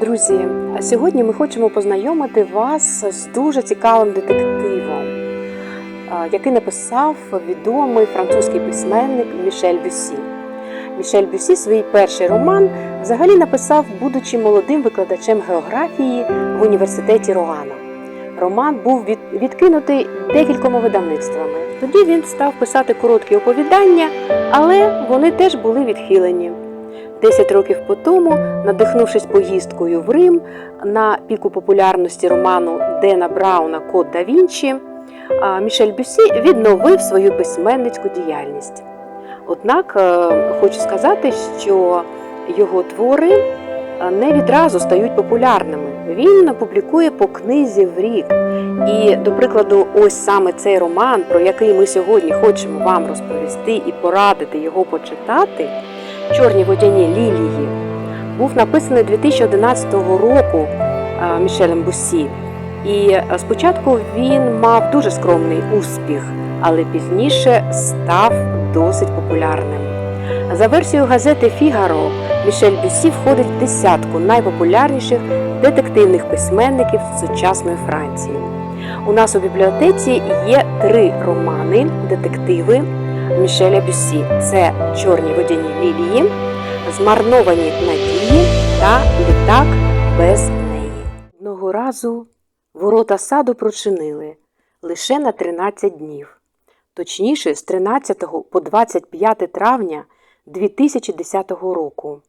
Друзі, сьогодні ми хочемо познайомити вас з дуже цікавим детективом, який написав відомий французький письменник Мішель Бюсі. Мішель Бюсі свій перший роман взагалі написав, будучи молодим викладачем географії в університеті Роана. Роман був відкинутий декількома видавництвами. Тоді він став писати короткі оповідання, але вони теж були відхилені. Десять років по тому, надихнувшись поїздкою в Рим на піку популярності роману Дена Брауна Код да Вінчі, Мішель Бюсі відновив свою письменницьку діяльність. Однак е, хочу сказати, що його твори е, не відразу стають популярними. Він публікує по книзі в рік. І, до прикладу, ось саме цей роман, про який ми сьогодні хочемо вам розповісти і порадити його почитати. Чорні водяні лілії був написаний 2011 року Мішелем Бусі. І спочатку він мав дуже скромний успіх, але пізніше став досить популярним. За версією газети Фігаро, Мішель Бюсі входить в десятку найпопулярніших детективних письменників сучасної Франції. У нас у бібліотеці є три романи детективи Мішеля Бюсі. Це Чорні водяні лілії, Змарновані надії та літак без неї. Одного разу ворота саду прочинили лише на 13 днів, точніше з 13 по 25 травня 2010 року.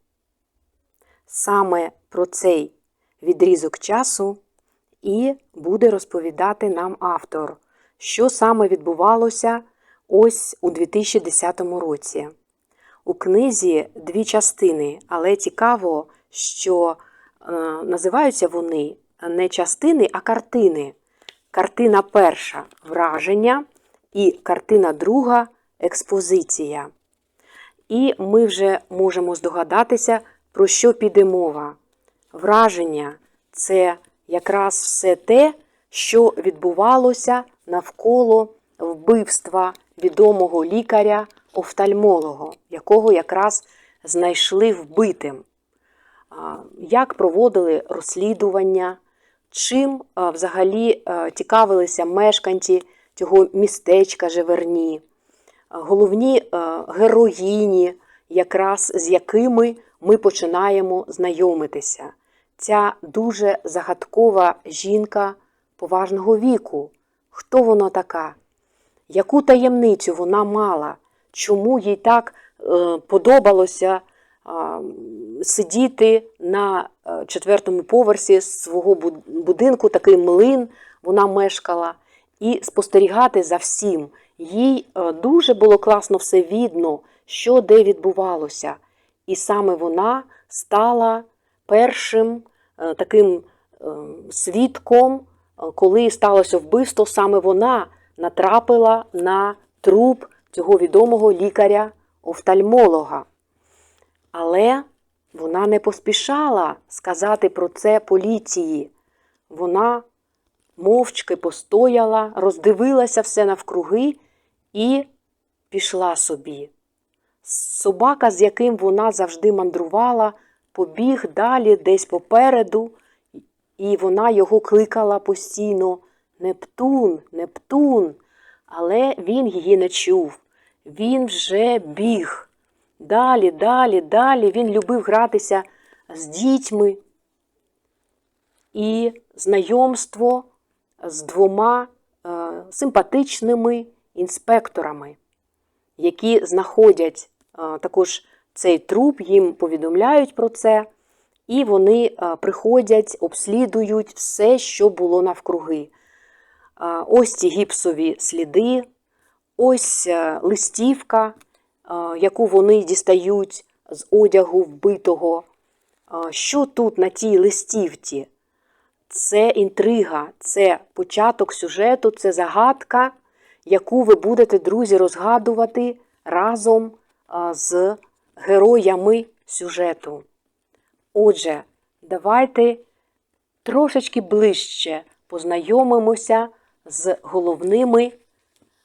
Саме про цей відрізок часу і буде розповідати нам автор, що саме відбувалося ось у 2010 році. У книзі дві частини, але цікаво, що е, називаються вони не частини, а картини. Картина перша враження і картина друга експозиція. І ми вже можемо здогадатися, про що піде мова. Враження це якраз все те, що відбувалося навколо вбивства відомого лікаря офтальмолога, якого якраз знайшли вбитим. Як проводили розслідування, чим взагалі цікавилися мешканці цього містечка Живерні, головні героїні, якраз з якими ми починаємо знайомитися. Ця дуже загадкова жінка поважного віку. Хто вона така? Яку таємницю вона мала? Чому їй так е, подобалося сидіти на е, четвертому поверсі свого будинку, такий млин вона мешкала, і спостерігати за всім. Їй е, дуже було класно все видно, що де відбувалося. І саме вона стала першим таким свідком, коли сталося вбивство, саме вона натрапила на труп цього відомого лікаря-офтальмолога. Але вона не поспішала сказати про це поліції. Вона мовчки постояла, роздивилася все навкруги і пішла собі. Собака, з яким вона завжди мандрувала, побіг далі десь попереду, і вона його кликала постійно Нептун, Нептун. Але він її не чув. Він вже біг. Далі, далі, далі він любив гратися з дітьми. І знайомство з двома е, симпатичними інспекторами, які знаходять е, також цей труп, їм повідомляють про це, і вони е, приходять, обслідують все, що було навкруги. Ось ці гіпсові сліди, ось е, листівка, е, яку вони дістають з одягу вбитого. Що тут на тій листівці? Це інтрига, це початок сюжету, це загадка, яку ви будете, друзі, розгадувати разом з героями сюжету. Отже, давайте трошечки ближче познайомимося з головними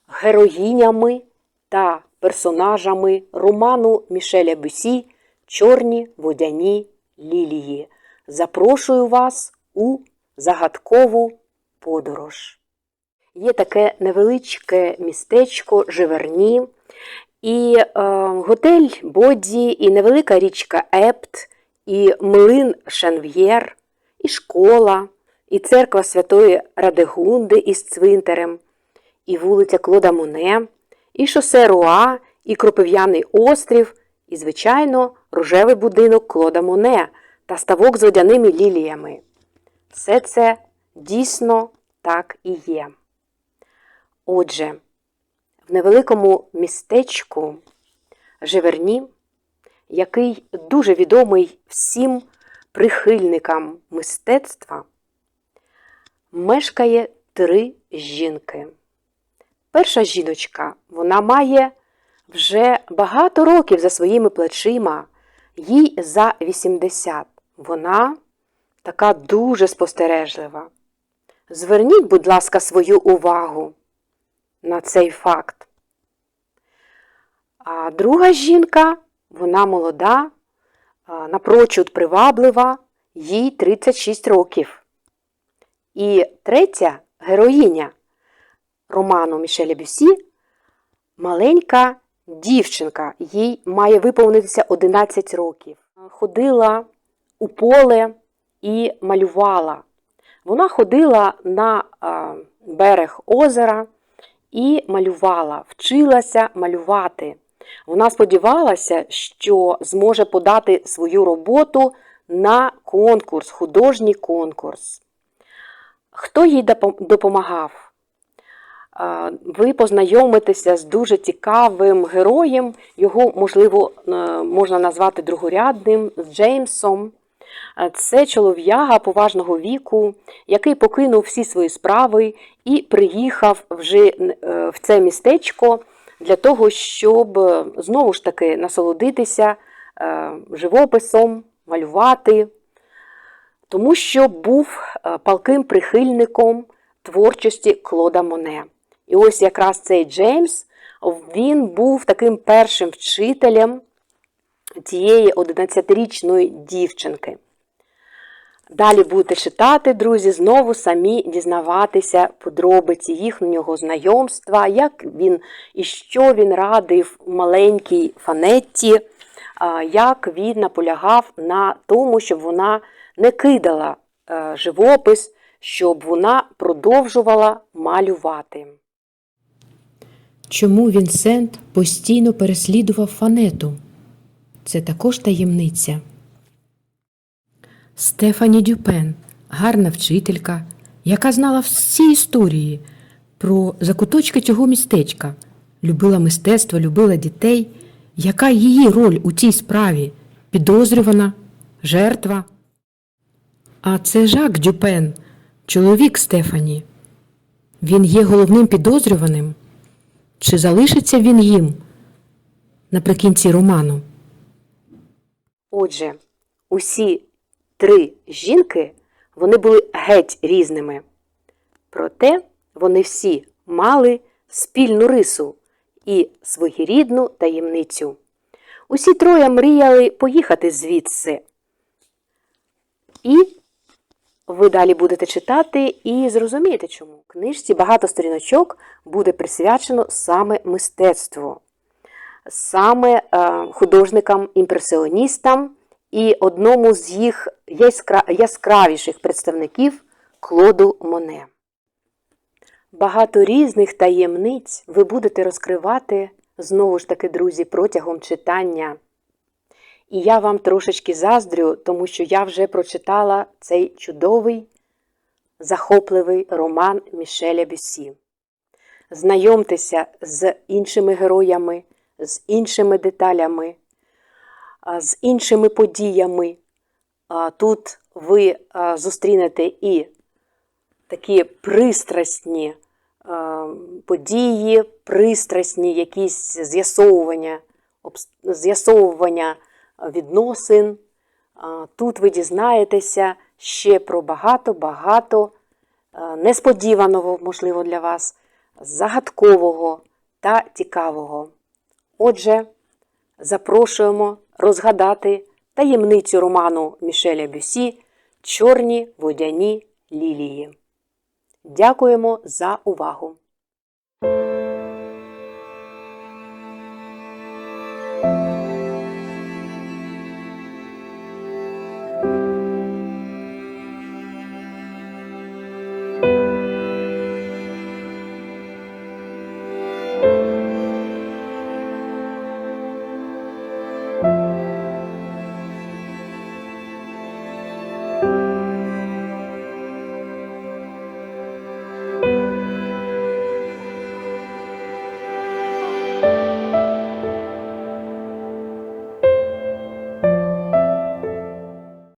героїнями та персонажами роману Мішеля Бюсі Чорні водяні лілії. запрошую вас у загадкову подорож. Є таке невеличке містечко Живерні, і е, готель Боді, і невелика річка Епт, і млин Шанв'єр, і школа, і церква Святої Радегунди із цвинтарем, і вулиця Клода Моне, і шосе Руа, і Кропив'яний острів, і, звичайно, рожевий будинок Клода Моне та ставок з водяними ліліями. Все це дійсно так і є. Отже, в невеликому містечку Живерні, який дуже відомий всім прихильникам мистецтва, мешкає три жінки. Перша жіночка, вона має вже багато років за своїми плечима, їй за 80. Вона така дуже спостережлива. Зверніть, будь ласка, свою увагу на цей факт. А друга жінка, вона молода, напрочуд приваблива, їй 36 років. І третя героїня роману Мішеля Бюсі маленька дівчинка, їй має виповнитися 11 років. Ходила у поле і малювала. Вона ходила на берег озера і малювала, вчилася малювати. Вона сподівалася, що зможе подати свою роботу на конкурс, художній конкурс. Хто їй допомагав? Ви познайомитеся з дуже цікавим героєм, його, можливо, е, можна назвати другорядним, з Джеймсом. Це чолов'яга поважного віку, який покинув всі свої справи і приїхав вже е, в це містечко для того, щоб е, знову ж таки насолодитися живописом, малювати, тому що був палким прихильником творчості Клода Моне. І ось якраз цей Джеймс, він був таким першим вчителем цієї 11-річної дівчинки. Далі будете читати, друзі, знову самі дізнаватися подробиці їхнього знайомства, як він і що він радив маленькій фанетті, як він наполягав на тому, щоб вона не кидала е, живопис, щоб вона продовжувала малювати. Чому Вінсент постійно переслідував фанету? Це також таємниця. Стефані Дюпен гарна вчителька, яка знала всі історії про закуточки цього містечка, любила мистецтво, любила дітей. Яка її роль у цій справі? Підозрювана, жертва? А це Жак Дюпен, чоловік Стефані. Він є головним підозрюваним. Чи залишиться він їм наприкінці роману? Отже, усі три жінки вони були геть різними. Проте вони всі мали спільну рису і своєрідну таємницю. Усі троє мріяли поїхати звідси. І ви далі будете читати і зрозумієте, чому. Книжці багато сторіночок буде присвячено саме мистецтву, саме е, художникам-імпресіоністам і одному з їх яскравіших представників Клоду Моне. Багато різних таємниць ви будете розкривати знову ж таки, друзі, протягом читання. І я вам трошечки заздрю, тому що я вже прочитала цей чудовий, захопливий роман Мішеля Бюсі. Знайомтеся з іншими героями, з іншими деталями, з іншими подіями. Тут ви зустрінете і такі пристрасні події, пристрасні якісь з'ясовування, з'ясовування відносин. Тут ви дізнаєтеся ще про багато-багато несподіваного, можливо, для вас, загадкового та цікавого. Отже, запрошуємо розгадати таємницю роману Мішеля Бюсі Чорні водяні лілії. Дякуємо за увагу!